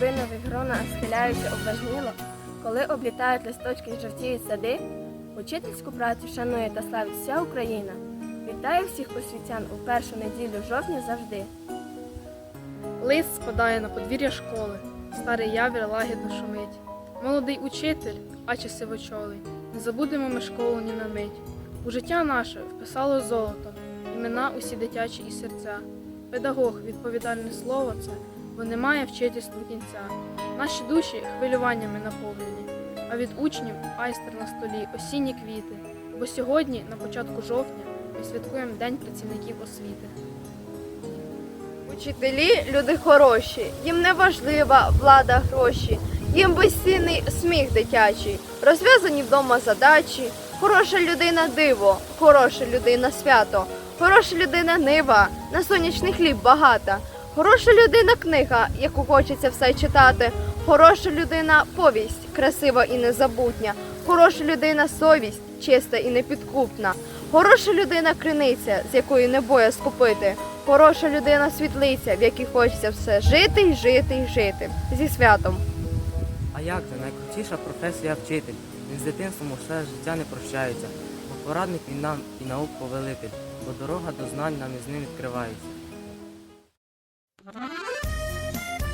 Коли горобинові грона схиляються обважніло, коли облітають листочки і жовтіють сади, учительську працю шанує та славить вся Україна. Вітаю всіх освітян у першу неділю жовтня завжди. Лист спадає на подвір'я школи, старий явір лагідно шумить. Молодий учитель, а сивочолий, не забудемо ми школу ні на мить. У життя наше вписало золото, імена усі дитячі і серця. Педагог, відповідальне слово це, бо немає вчительству кінця. Наші душі хвилюваннями наповнені, а від учнів айстер на столі, осінні квіти. Бо сьогодні, на початку жовтня, ми святкуємо День працівників освіти. Учителі люди хороші, їм не важлива влада гроші, їм безцінний сміх дитячий, розв'язані вдома задачі. Хороша людина диво, хороша людина свято, хороша людина нива, на сонячний хліб багата, хороша людина книга, яку хочеться все читати, хороша людина повість, красива і незабутня, хороша людина совість, чиста і непідкупна, хороша людина криниця, з якої не боя скупити. Хороша людина світлиця, в якій хочеться все жити й жити й жити. Зі святом. А як же найкрутіша професія вчитель? Він з дитинством усе життя не прощається, бо порадник він нам і наук повелитель, бо дорога до знань нам із ним відкривається.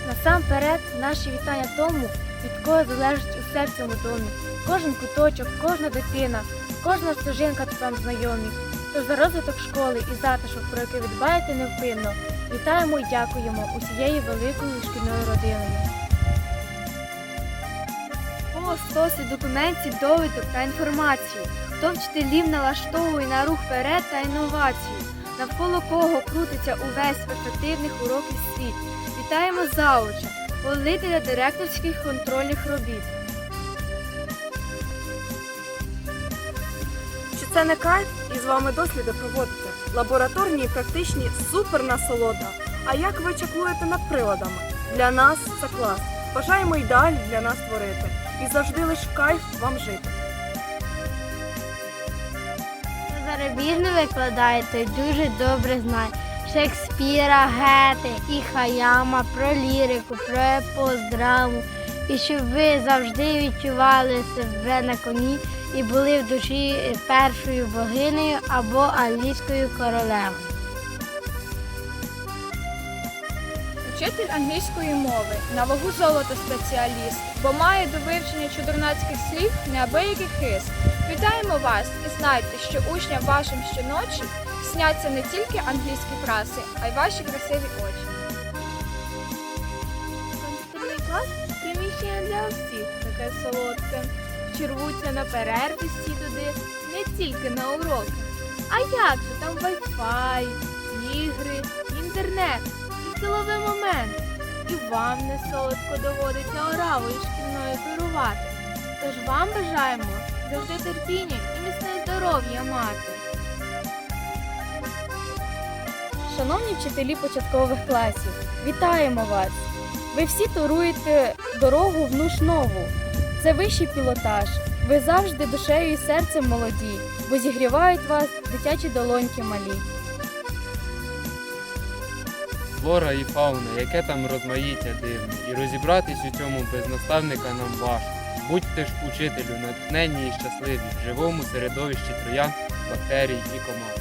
Насамперед, наші вітання тому, від кого залежить усе в цьому домі. Кожен куточок, кожна дитина, кожна стежинка тут вам знайомі. Тож за розвиток школи і затишок, про який ви дбаєте невпинно, вітаємо і дякуємо усією великою шкільною родиною. По стоси документів, довідок та інформації, хто вчителів налаштовує на рух вперед та інновації, навколо кого крутиться увесь ефективних уроків світ. Вітаємо зауча, волителя директорських контрольних робіт. Чи це не кайф і з вами досліди проводити? Лабораторні і практичні супер насолода. А як ви чаклуєте над приладами? Для нас це клас. Бажаємо ідеаль для нас творити. І завжди лиш кайф вам жити. Зарубіжно викладає, той дуже добре знає. Шекспіра, Гете і Хаяма про лірику, про епос, драму. І щоб ви завжди відчували себе на коні і були в душі першою богинею або англійською королевою. Вчитель англійської мови на вагу золота спеціаліст, бо має до вивчення чудернацьких слів неабиякий хист. Вітаємо вас і знайте, що учням вашим щоночі сняться не тільки англійські фрази, а й ваші красиві очі. Комп'ютерний клас приміщення для всіх таке солодке. Червуться на перерві всі туди не тільки на уроки. А як же там Wi-Fi, ігри, інтернет і момент. І вам не солодко доводиться оравою шкільною керувати. Тож вам бажаємо завжди терпіння і міцне здоров'я мати. Шановні вчителі початкових класів, вітаємо вас! Ви всі туруєте дорогу в нуж нову. Це вищий пілотаж. Ви завжди душею і серцем молоді, бо зігрівають вас дитячі долоньки малі. Флора і фауна, яке там розмаїття дивне, і розібратись у цьому без наставника нам важко. Будьте ж учителю, натхненні і щасливі в живому середовищі троян, бактерій і комах.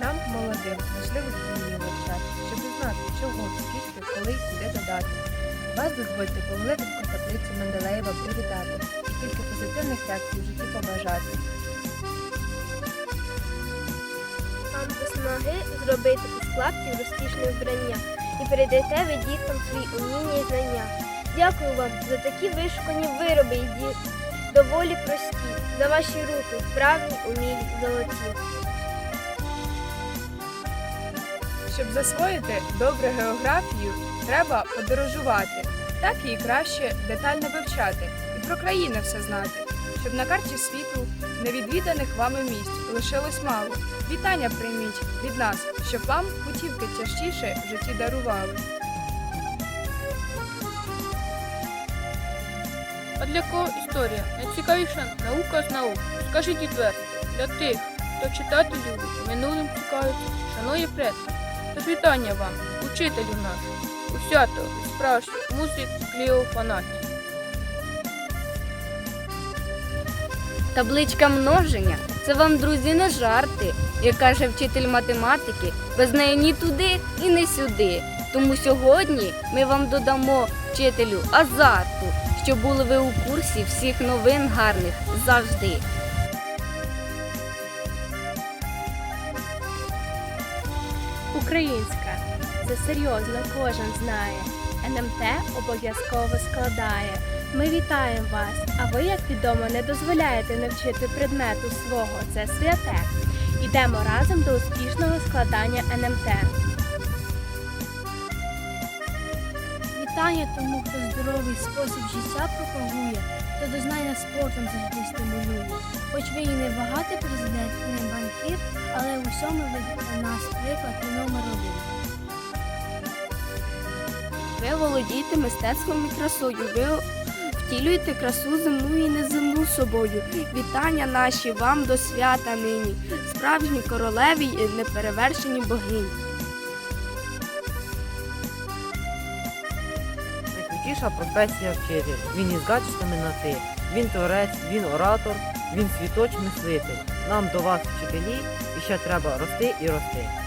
Нам, молодим, важливо хімію вивчати, щоб знати, чого, скільки, коли, куди додати. Вас дозвольте помилитись про таблицю Менделеєва привітати і тільки позитивних реакцій в житті побажати. До зробити із клаптів розкішне вбрання і передайте ви діткам свої уміння і знання. Дякую вам за такі вишукані вироби і ді... доволі прості, за ваші руки, вправні, умілі, золоті. Щоб засвоїти добру географію, треба подорожувати. Так її краще детально вивчати і про країни все знати, щоб на карті світу невідвіданих вами місць лишилось мало. Вітання прийміть від нас, щоб вам путівки тяжчіше в житті дарували. А для кого історія? Найцікавіша наука з наук. Скажіть відверто, для тих, хто читати любить, минулим цікавиться, шанує предків. Тож вітання вам, учителю наш. У свято справжній мусить кліо фанаті. Табличка множення це вам, друзі, не жарти. Як каже вчитель математики, без неї ні туди і не сюди. Тому сьогодні ми вам додамо вчителю азарту, щоб були ви у курсі всіх новин гарних завжди. Українська. Це серйозно кожен знає. НМТ обов'язково складає. Ми вітаємо вас, а ви, як відомо, не дозволяєте не вчити предмету свого. Це святе. Йдемо разом до успішного складання НМТ. Вітання тому, хто здоровий спосіб життя пропагує, хто до знання спортом завжди стимулює. Хоч ви і не багатий президент, і не банкір, але у всьому ви для нас приклад і номер один. Ви володієте мистецтвом і красою. Ви втілюєте красу земну і неземну собою. Вітання наші вам до свята нині. Справжні королеві і неперевершені богині. Найкрутіша професія вчитель. Він із гаджетами на ти. Він творець, він оратор, він світоч мислитель. Нам до вас, вчителі, і ще треба рости і рости.